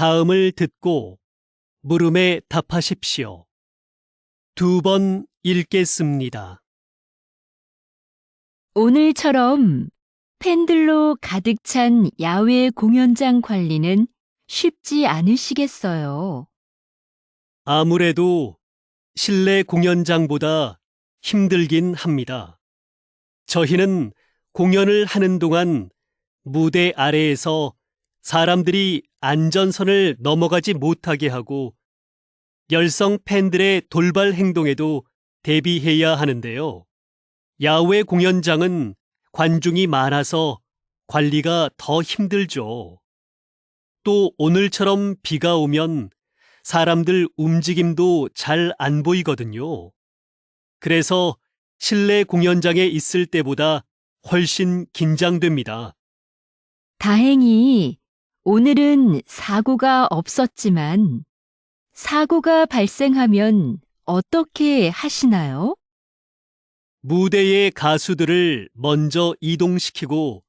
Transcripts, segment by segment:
다음을 듣고 물음에 답하십시오. 두 번 읽겠습니다. 오늘처럼 팬들로 가득 찬 야외 공연장 관리는 쉽지 않으시겠어요. 아무래도 실내 공연장보다 힘들긴 합니다. 저희는 공연을 하는 동안 무대 아래에서 사람들이 안전선을 넘어가지 못하게 하고 열성 팬들의 돌발 행동에도 대비해야 하는데요. 야외 공연장은 관중이 많아서 관리가 더 힘들죠. 또 오늘처럼 비가 오면 사람들 움직임도 잘 안 보이거든요. 그래서 실내 공연장에 있을 때보다 훨씬 긴장됩니다. 다행히 오늘은 사고가 없었지만 사고가 발생하면 어떻게 하시나요? 무대의 가수들을 먼저 이동시키고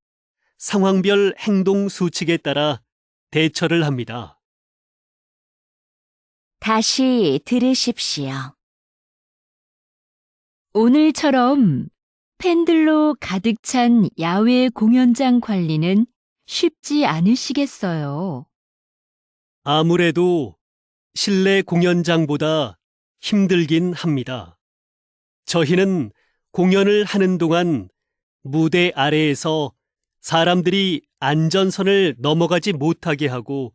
상황별 행동 수칙에 따라 대처를 합니다. 다시 들으십시오. 오늘처럼 팬들로 가득 찬 야외 공연장 관리는 쉽지 않으시겠어요. 아무래도 실내 공연장보다 힘들긴 합니다. 저희는 공연을 하는 동안 무대 아래에서 사람들이 안전선을 넘어가지 못하게 하고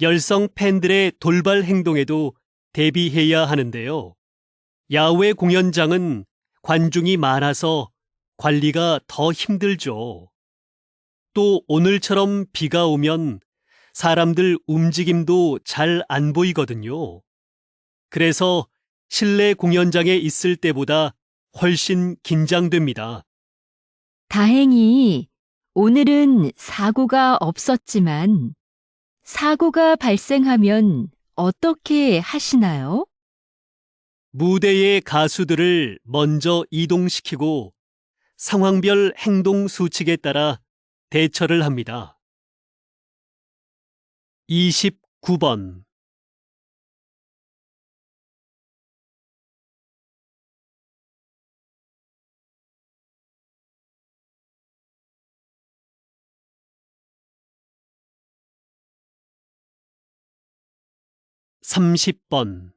열성 팬들의 돌발 행동에도 대비해야 하는데요. 야외 공연장은 관중이 많아서 관리가 더 힘들죠. 또 오늘처럼 비가 오면 사람들 움직임도 잘 안 보이거든요. 그래서 실내 공연장에 있을 때보다 훨씬 긴장됩니다. 다행히 오늘은 사고가 없었지만 사고가 발생하면 어떻게 하시나요? 무대의 가수들을 먼저 이동시키고 상황별 행동 수칙에 따라 대처를 합니다. 29번 30번